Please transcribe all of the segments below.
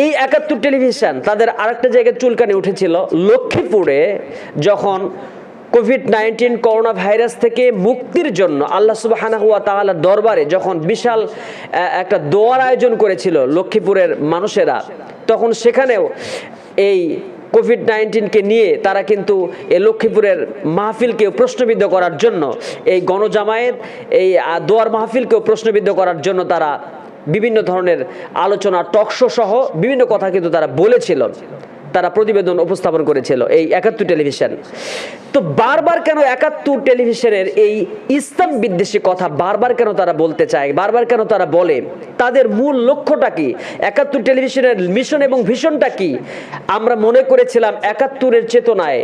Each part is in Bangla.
এই একাত্তর টেলিভিশন তাদের আরেকটা জায়গায় চুলকানি উঠেছিল, লক্ষ্মীপুরে, যখন কোভিড নাইন্টিন করোনা ভাইরাস থেকে মুক্তির জন্য আল্লাহ সুবাহানা হুয়া দরবারে যখন বিশাল একটা দোয়ার আয়োজন করেছিল লক্ষ্মীপুরের মানুষেরা, তখন সেখানেও এই কোভিড নাইন্টিনকে নিয়ে তারা কিন্তু এই লক্ষ্মীপুরের মাহফিলকেও প্রশ্নবিদ্ধ করার জন্য, এই গণজামায়েত, এই দোয়ার মাহফিলকেও প্রশ্নবিদ্ধ করার জন্য তারা বিভিন্ন ধরনের আলোচনা টকশো সহ বিভিন্ন কথা কিন্তু তারা বলেছিল। তারা প্রতিবেদন উপস্থাপন করেছিল এই একাত্তর টেলিভিশন। তো বারবার কেন একাত্তর টেলিভিশনের এই ইসলাম বিদ্বেষী কথা বারবার কেন তারা বলতে চায়, বারবার কেন তারা বলে? তাদের মূল লক্ষ্যটা কি? একাত্তর টেলিভিশনের মিশন এবং ভিশনটা কি? আমরা মনে করেছিলাম একাত্তরের চেতনায়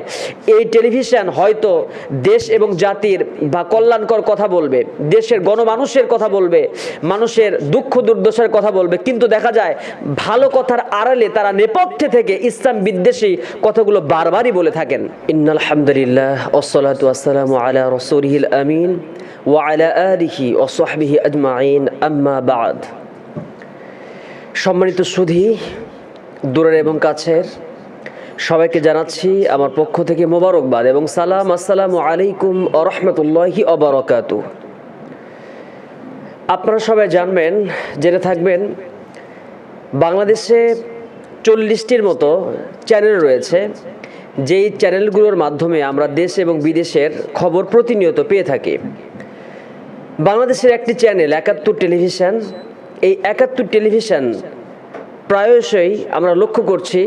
এই টেলিভিশন হয়তো দেশ এবং জাতির বা কল্যাণকর কথা বলবে, দেশের গণমানুষের কথা বলবে, মানুষের দুঃখ দুর্দশার কথা বলবে, কিন্তু দেখা যায় ভালো কথার আড়ালে তারা নেপথ্যে থেকে ইসলাম বিদ্বেষী কথাগুলো বারবারই বলে থাকেন। আলা আমিন ওয়ালা আলিহি ও সাহবিহি আজমাইন সম্মানিত সুধী, দূরের এবং কাছের, সবাইকে জানাচ্ছি আমার পক্ষ থেকে মোবারকবাদ এবং সালাম, আসসালামু আলাইকুম ও রহমতুল্লাহি অবরকাতু আপনারা সবাই জানবেন, জেনে থাকবেন, বাংলাদেশে চল্লিশটির মতো চ্যানেল রয়েছে। যেই চ্যানেলগুলোর মাধ্যমে আমরা দেশ এবং বিদেশের খবর প্রতিনিয়ত পেয়ে থাকি। বাংলাদেশের একটি চ্যানেল একাত্তর টেলিভিশন। এই একাত্তর টেলিভিশন প্রায়শই আমরা লক্ষ্য করছি,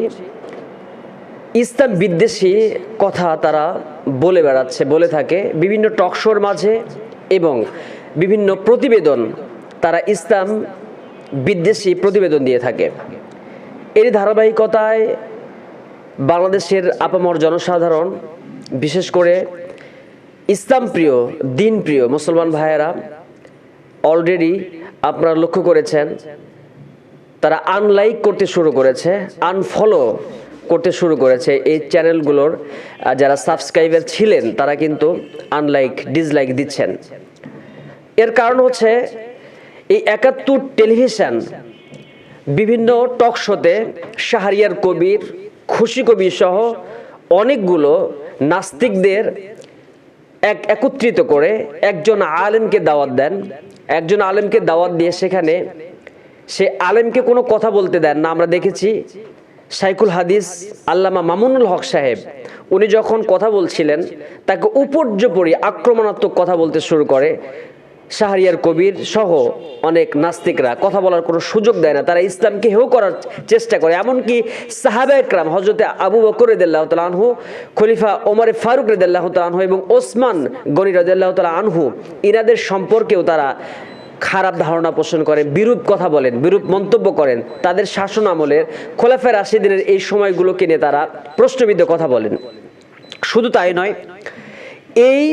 ইসলাম বিদ্বেষী কথা তারা বলে বেড়াচ্ছে, বলে থাকে। বিভিন্ন টকশোর মাঝে এবং বিভিন্ন প্রতিবেদন তারা ইসলাম বিদ্বেষী প্রতিবেদন দিয়ে থাকে। এর ধারাবাহিকতায় বাংলাদেশের আপামর জনসাধারণ, বিশেষ করে ইসলাম প্রিয় দিন প্রিয় মুসলমান ভাইয়েরা অলরেডি আপনারা লক্ষ্য করেছেন, তারা আনলাইক করতে শুরু করেছে আনফলো করতে শুরু করেছে এই চ্যানেলগুলোর যারা সাবস্ক্রাইবার ছিলেন, তারা কিন্তু আনলাইক ডিসলাইক দিচ্ছেন। এর কারণ হচ্ছে এই একাত্তর টেলিভিশন বিভিন্ন টক শোতে শাহরিয়ার কবির, খুশি কবির সহ অনেকগুলো নাস্তিকদের এক একত্রিত করে একজন আলেমকে দাওয়াত দেন। একজন আলেমকে দাওয়াত দিয়ে সেখানে সে আলেমকে কোনো কথা বলতে দেন না। আমরা দেখেছি সাইকুল হাদিস আল্লামা মামুনুল হক সাহেব, উনি যখন কথা বলছিলেন, তাকে উপর্যপরি আক্রমণাত্মক কথা বলতে শুরু করে। শাহরিয়ার কবির সহ অনেক নাস্তিকরা কথা বলার কোনো সুযোগ দেয় না। তারা ইসলামকে হেও করার চেষ্টা করে। এমনকি সাহাবা একরাম হজরতে আবু বকর রদাল্লাহ তালা আনহু, খলিফা ওমরে ফারুক রদাল্লাহ তালা আনহু এবং ওসমান গনি রদাল্লাহ তালা আনহু ইনাদের সম্পর্কেও তারা খারাপ ধারণা পোষণ করেন, বিরূপ কথা বলেন, বিরূপ মন্তব্য করেন। তাদের শাসন আমলের খোলাফের রাশিদিনের এই সময়গুলোকে নিয়ে তারা প্রশ্নবিদ্ধ কথা বলেন। শুধু তাই নয়, এই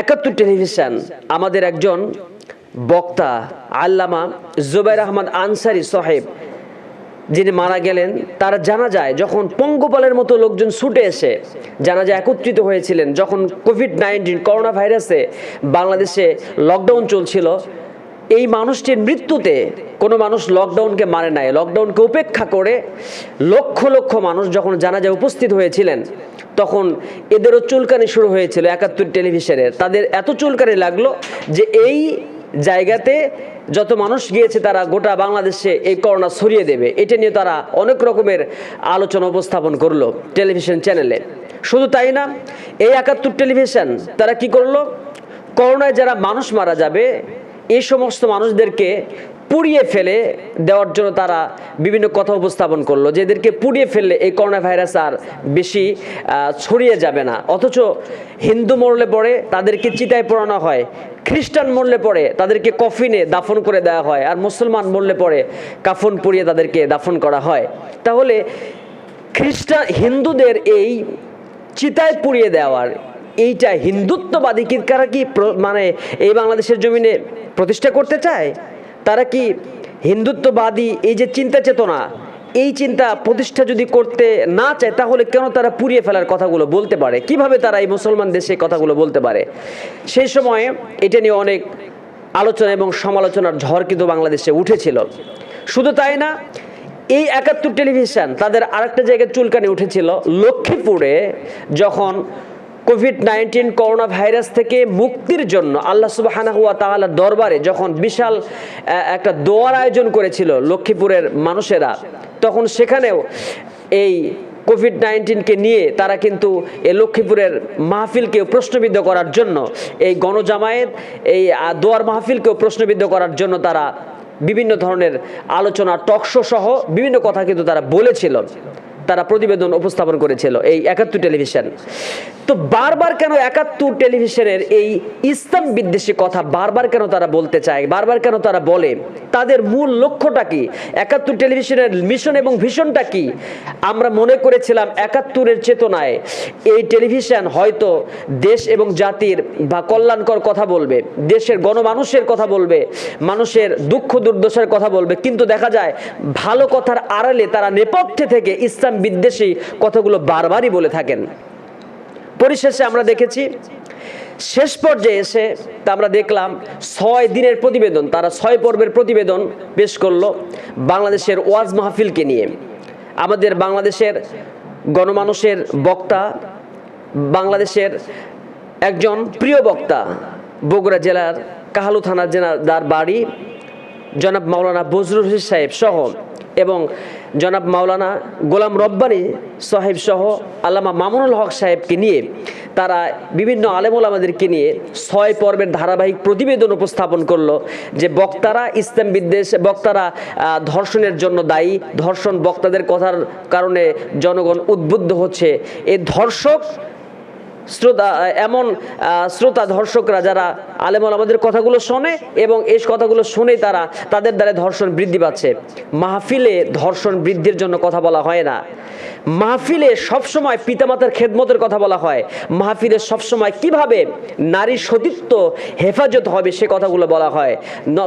একাত্তর টেলিভিশন, আমাদের একজন বক্তা, আল্লামা জুবাইর আহমদ আনসারি সাহেব, যিনি মারা গেলেন, তার জানা যায় যখন পঙ্গপালের মতো লোকজন ছুটে এসে জানা যায় একত্রিত হয়েছিলেন, যখন কোভিড নাইন্টিন করোনা ভাইরাসে বাংলাদেশে লকডাউন চলছিল এই মানুষটির মৃত্যুতে কোনো মানুষ লকডাউনকে মানে নাই। লকডাউনকে উপেক্ষা করে লক্ষ লক্ষ মানুষ যখন জানাজায় উপস্থিত হয়েছিলেন, তখন এদেরও চুলকানি শুরু হয়েছিল একাত্তর টেলিভিশনের। তাদের এত চুলকানি লাগল যে এই জায়গাতে যত মানুষ গিয়েছে, তারা গোটা বাংলাদেশে এই করোনা ছড়িয়ে দেবে। এটা নিয়ে তারা অনেক রকমের আলোচনা উপস্থাপন করল টেলিভিশন চ্যানেলে। শুধু তাই না, এই একাত্তর টেলিভিশন তারা কি করল? করোনায় যারা মানুষ মারা যাবে এই সমস্ত মানুষদেরকে পুড়িয়ে ফেলে দেওয়ার জন্য তারা বিভিন্ন কথা উপস্থাপন করল যে এদেরকে পুড়িয়ে ফেললে এই করোনা ভাইরাস আর বেশি ছড়িয়ে যাবে না। অথচ হিন্দু মরলে পরে তাদেরকে চিতায় পোড়ানো হয়, খ্রিস্টান মরলে পরে তাদেরকে কফিনে দাফন করে দেওয়া হয়, আর মুসলমান মরলে পরে কাফন পুড়িয়ে তাদেরকে দাফন করা হয়। তাহলে খ্রিস্টান হিন্দুদের এই চিতায় পুড়িয়ে দেওয়ার এইটা হিন্দুত্ববাদী কি কারা কি মানে এই বাংলাদেশের জমিনে প্রতিষ্ঠা করতে চায়? তারা কি হিন্দুত্ববাদী এই যে চিন্তা চেতনা, এই চিন্তা প্রতিষ্ঠা যদি করতে না চায়, তাহলে কেন তারা পুড়িয়ে ফেলার কথাগুলো বলতে পারে? কীভাবে তারা এই মুসলমান দেশে কথাগুলো বলতে পারে? সেই সময়ে এটা নিয়ে অনেক আলোচনা এবং সমালোচনার ঝড় কিন্তু বাংলাদেশে উঠেছিল। শুধু তাই না, এই একাত্তর টেলিভিশন তাদের আরেকটা জায়গায় চুলকানি উঠেছিল, লক্ষ্মীপুরে, যখন কোভিড নাইন্টিন করোনা ভাইরাস থেকে মুক্তির জন্য আল্লাহ সুবাহানা হুয়া তাআলার দরবারে যখন বিশাল একটা দোয়ার আয়োজন করেছিল লক্ষ্মীপুরের মানুষেরা, তখন সেখানেও এই কোভিড নাইন্টিনকে নিয়ে তারা কিন্তু এই লক্ষ্মীপুরের মাহফিলকে প্রশ্নবিদ্ধ করার জন্য, এই গণজামায়েত, এই দোয়ার মাহফিলকেও প্রশ্নবিদ্ধ করার জন্য তারা বিভিন্ন ধরনের আলোচনা টকশো সহ বিভিন্ন কথা কিন্তু তারা বলেছিল। তারা প্রতিবেদন উপস্থাপন করেছিল এই একাত্তর টেলিভিশন। তো বারবার কেন একাত্তর টেলিভিশনের এই ইসলাম বিদ্বেষী কথা বারবার কেন তারা বলতে চায়, বারবার কেন তারা বলে? তাদের মূল লক্ষ্যটা কি? একাত্তর টেলিভিশনের মিশন এবং ভিশনটা কি? আমরা মনে করেছিলাম একাত্তরের চেতনায় এই টেলিভিশন হয়তো দেশ এবং জাতির বা কল্যাণকর কথা বলবে, দেশের গণমানুষের কথা বলবে, মানুষের দুঃখ দুর্দশার কথা বলবে, কিন্তু দেখা যায় ভালো কথার আড়ালে তারা নেপথ্যে থেকে ইসলাম বিদ্বেষী কথাগুলো বারবারই বলে থাকেন। পরিশেষে আমরা দেখেছি, শেষ পর্যায়ে এসে তা আমরা দেখলাম, ছয় দিনের প্রতিবেদন, তারা ছয় পর্বের প্রতিবেদন পেশ করল বাংলাদেশের ওয়াজ মাহফিলকে নিয়ে। আমাদের বাংলাদেশের গণমানুষের বক্তা, বাংলাদেশের একজন প্রিয় বক্তা, বগুড়া জেলার কাহালু থানার জেলার বাড়ি, জনাব মাওলানা বজরুল সাহেব সহ এবং জনাব মাওলানা গোলাম রব্বানি সাহেব সহ আল্লামা মামুনুল হক সাহেবকে নিয়ে তারা বিভিন্ন আলেমুল আমাদেরকে নিয়ে ছয় পর্বের ধারাবাহিক প্রতিবেদন উপস্থাপন করল যে বক্তারা ইসলাম বিদ্বেষ, বক্তারা ধর্ষণের জন্য দায়ী, ধর্ষণ বক্তাদের কথার কারণে জনগণ উদ্বুদ্ধ হচ্ছে। এ ধর্ষক শ্রোতা এমন শ্রোতা ধর্ষকরা যারা আলেমল আমাদের কথাগুলো শোনে এবং এই কথাগুলো শুনেই তারা তাদের দ্বারা ধর্ষণ বৃদ্ধি পাচ্ছে। মাহফিলে ধর্ষণ বৃদ্ধির জন্য কথা বলা হয় না। মাহফিলে সবসময় পিতামাতার খেদমতের কথা বলা হয়। মাহফিলে সবসময় কীভাবে নারীর সতীত্ব হেফাজত হবে সে কথাগুলো বলা হয়।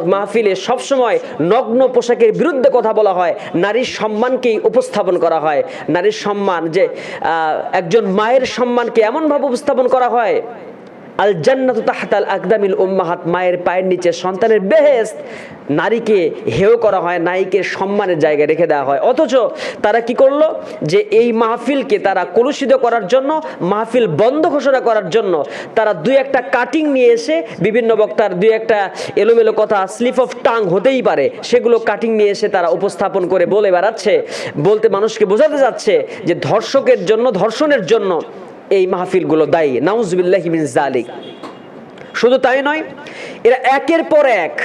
মাহফিলে সবসময় নগ্ন পোশাকের বিরুদ্ধে কথা বলা হয়। নারীর সম্মানকেই উপস্থাপন করা হয়। নারীর সম্মান যে একজন মায়ের সম্মানকে এমনভাবে উপস্থাপন করা হয়। আল জান্নাতু তাহতাল আকদামিল উম্মাহাত, মায়ের পায়ের নিচে সন্তানের বেহেস্ত নারীকে হেয় করা হয়, নারীকে সম্মানের জায়গায় রেখে দেওয়া হয়। অথচ তারা কি করল? যে এই মাহফিলকে তারা কলুষিত করার জন্য, মাহফিল বন্ধ ঘোষণা করার জন্য তারা দুই একটা কাটিং নিয়ে এসে বিভিন্ন বক্তার দুই একটা এলোমেলো কথা, স্লিপ অফ টাং হতেই পারে। সেগুলো কাটিং নিয়ে এসে তারা উপস্থাপন করে বলে বেড়াচ্ছে। বলতে মানুষকে বোঝাতে যাচ্ছে যে ধর্ষকের জন্য, ধর্ষণের জন্য এই মাহফিলগুলো দায়ী। নাউজবিল্লাহ শুধু তাই নয়, এরা একের পর এক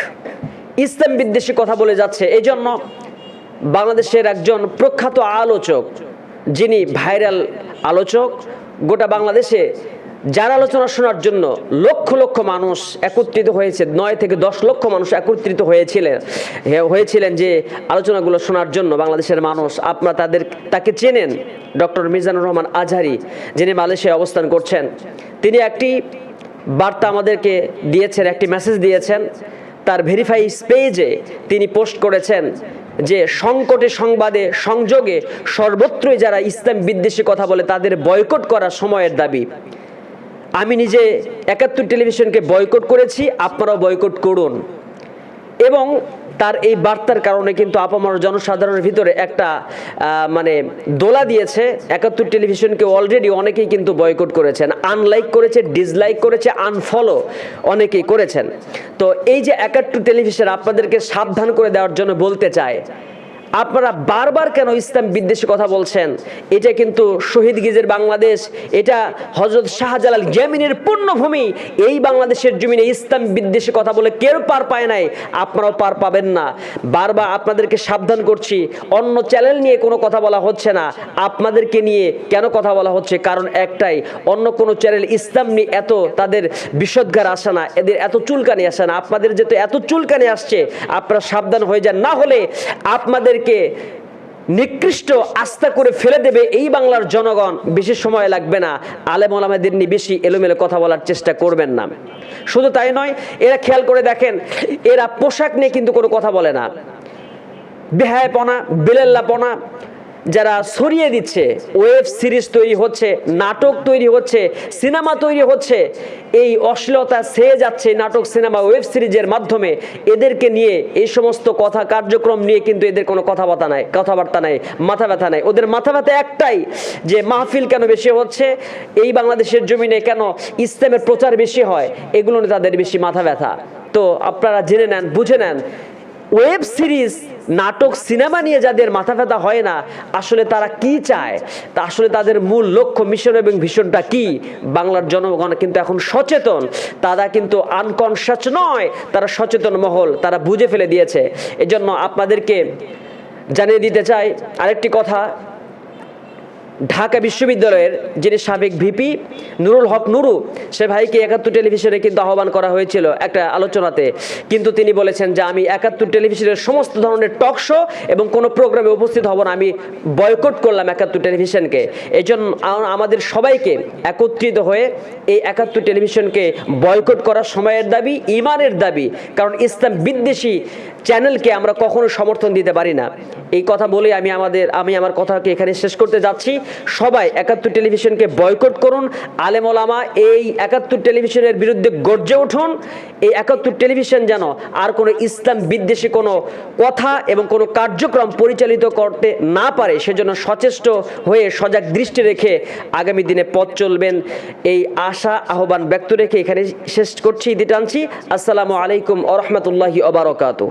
ইসলাম বিদ্বেষী কথা বলে যাচ্ছে। এই জন্য বাংলাদেশের একজন প্রখ্যাত আলোচক যিনি ভাইরাল আলোচক, গোটা বাংলাদেশে যার আলোচনা শোনার জন্য লক্ষ লক্ষ মানুষ একত্রিত হয়েছে, নয় থেকে দশ লক্ষ মানুষ একত্রিত হয়েছিলেন। হয়েছিলেন যে আলোচনাগুলো শোনার জন্য বাংলাদেশের মানুষ, আপনারা তাদের, তাকে চেনেন ডক্টর মিজানুর রহমান আজহারি, যিনি মালয়েশিয়ায় অবস্থান করছেন। তিনি একটি বার্তা আমাদেরকে দিয়েছেন, একটি মেসেজ দিয়েছেন। তার ভেরিফাই পেজে তিনি পোস্ট করেছেন যে সংকটে সংবাদে সংযোগে সর্বত্রই যারা ইসলাম বিদ্বেষী কথা বলে তাদের বয়কট করা সময়ের দাবি। আমি নিজে একাত্তর টেলিভিশনকে বয়কট করেছি, আপনারাও বয়কট করুন। এবং তার এই বার্তার কারণে কিন্তু আপামার জনসাধারণের ভিতরে একটা মানে দোলা দিয়েছে। একাত্তর টেলিভিশনকে অলরেডি অনেকেই কিন্তু বয়কট করেছেন। আনলাইক করেছে ডিসলাইক করেছে আনফলো অনেকেই করেছেন। তো এই যে একাত্তর টেলিভিশন আপনাদেরকে সাবধান করে দেওয়ার জন্য বলতে চায় আপনারা বারবার কেন ইসলাম বিদ্বেষী কথা বলছেন? এটা কিন্তু শহীদ গিজের বাংলাদেশ, এটা হজরত শাহজালাল জামিনের পূর্ণভূমি এই বাংলাদেশের জমিনে ইসলাম বিদ্বেষী কথা বলে কেউ পার পায় নাই, আপনারাও পার পাবেন না। বারবার আপনাদেরকে সাবধান করছি, অন্য চ্যানেল নিয়ে কোনো কথা বলা হচ্ছে না। আপনাদেরকে নিয়ে কেন কথা বলা হচ্ছে? কারণ একটাই, অন্য কোনো চ্যানেল ইসলাম নিয়ে এত তাদের বিষদগার আসে না, এদের এত চুলকানি আসে না। আপনাদের যেহেতু এত চুলকানি আসছে, আপনারা সাবধান হয়ে যান। না হলে আপনাদেরকে নিকৃষ্ট আস্থা করে ফেলে দেবে এই বাংলার জনগণ। বেশি সময় লাগবে না। আলেম আলামেদের নিয়ে বেশি এলোমেলো কথা বলার চেষ্টা করবেন না। শুধু তাই নয়, এরা খেয়াল করে দেখেন, এরা পোশাক নিয়ে কিন্তু কোনো কথা বলে না। বেহায়পনা, বেলেল্লাপনা যারা ছড়িয়ে দিচ্ছে, ওয়েব সিরিজ তৈরি হচ্ছে, নাটক তৈরি হচ্ছে, সিনেমা তৈরি হচ্ছে, এই অশ্লীলতা সেয়ে যাচ্ছে নাটক, সিনেমা, ওয়েব সিরিজের মাধ্যমে। এদেরকে নিয়ে এই সমস্ত কথা, কার্যক্রম নিয়ে কিন্তু এদের কোনো কথাবার্তা নাই কথাবার্তা নাই, মাথা ব্যথা নাই। ওদের মাথা ব্যথা একটাই যে মাহফিল কেন বেশি হচ্ছে, এই বাংলাদেশের জমিনে কেন ইসলামের প্রচার বেশি হয়, এগুলো নিয়ে তাদের বেশি মাথা ব্যথা। তো আপনারা জেনে নেন, বুঝে নেন ওয়েব সিরিজ, নাটক, সিনেমা নিয়ে যাদের মাথা ব্যথা হয় না, আসলে তারা কি চায়? তা আসলে তাদের মূল লক্ষ্য মিশন এবং ভীষণটা কি? বাংলার জনগণ কিন্তু এখন সচেতন। তারা কিন্তু আনকনসাস নয়, তারা সচেতন মহল, তারা বুঝে ফেলে দিয়েছে। এজন্য আপনাদেরকে জানিয়ে দিতে চাই, আরেকটি কথা ঢাকা বিশ্ববিদ্যালয়ের যিনি সাবেক ভিপি নুরুল হক নুরু, সে ভাইকে একাত্তর টেলিভিশনে কিন্তু আহ্বান করা হয়েছিল একটা আলোচনাতে। কিন্তু তিনি বলেছেন যে, আমি একাত্তর টেলিভিশনের সমস্ত ধরনের টক শো এবং কোনো প্রোগ্রামে উপস্থিত হব না। আমি বয়কট করলাম একাত্তর টেলিভিশনকে। এই আমাদের সবাইকে একত্রিত হয়ে এই একাত্তর টেলিভিশনকে বয়কট করার সময়ের দাবি, ইমানের দাবি। কারণ ইসলাম বিদ্বেষী চ্যানেলকে আমরা কখনো সমর্থন দিতে পারি না। এই কথা বলে আমি আমাদের, আমি আমার কথাকে এখানে শেষ করতে যাচ্ছি। সবাই একাত্তর টেলিভিশনকে বয়কট করুন। আলেম ওলামা, এই একাত্তর টেলিভিশনের বিরুদ্ধে গর্জে উঠুন। এই একাত্তর টেলিভিশন যেন আর কোনো ইসলাম বিদ্বেষী কোনো কথা এবং কোনো কার্যক্রম পরিচালিত করতে না পারে, সেজন্য সচেষ্ট হয়ে সজাগ দৃষ্টি রেখে আগামী দিনে পথ চলবেন। এই আশা, আহ্বান ব্যক্ত রেখে এখানে শেষ করছি ইতি টানছি আসসালামু আলাইকুম আ রহমতুল্লাহি অবরকাতু